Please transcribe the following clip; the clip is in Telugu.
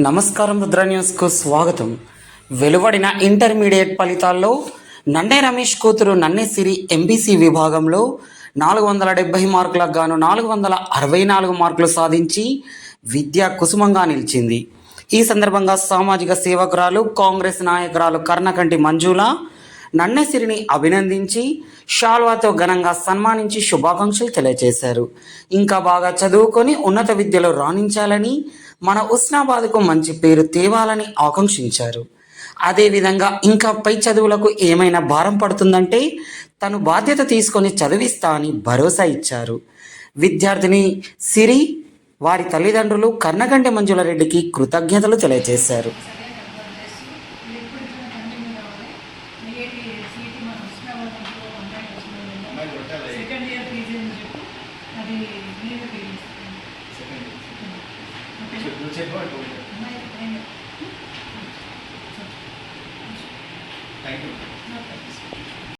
నమస్కారం రుద్ర న్యూస్కు స్వాగతం. వెలువడిన ఇంటర్మీడియట్ ఫలితాల్లో నన్నే రమేష్ కూతురు నన్నే సిరి ఎంబీసీ విభాగంలో నాలుగు వందల డెబ్బై మార్కులకు గాను నాలుగు వందల అరవై నాలుగు మార్కులు సాధించి విద్యా కుసుమంగా నిలిచింది. ఈ సందర్భంగా సామాజిక సేవకురాలు కాంగ్రెస్ నాయకురాలు కర్ణకంటి మంజుల నన్నెసిరిని అభినందించి షాల్వాతో ఘనంగా సన్మానించి శుభాకాంక్షలు తెలియజేశారు. ఇంకా బాగా చదువుకొని ఉన్నత విద్యలో రాణించాలని మన ఉస్నాబాద్కు మంచి పేరు తేవాలని ఆకాంక్షించారు. అదేవిధంగా ఇంకా పై చదువులకు ఏమైనా భారం పడుతుందంటే తను బాధ్యత తీసుకొని చదివిస్తా అని భరోసా ఇచ్చారు. విద్యార్థిని సిరి వారి తల్లిదండ్రులు కర్ణగంటి మంజుల రెడ్డికి కృతజ్ఞతలు తెలియజేశారు. Second year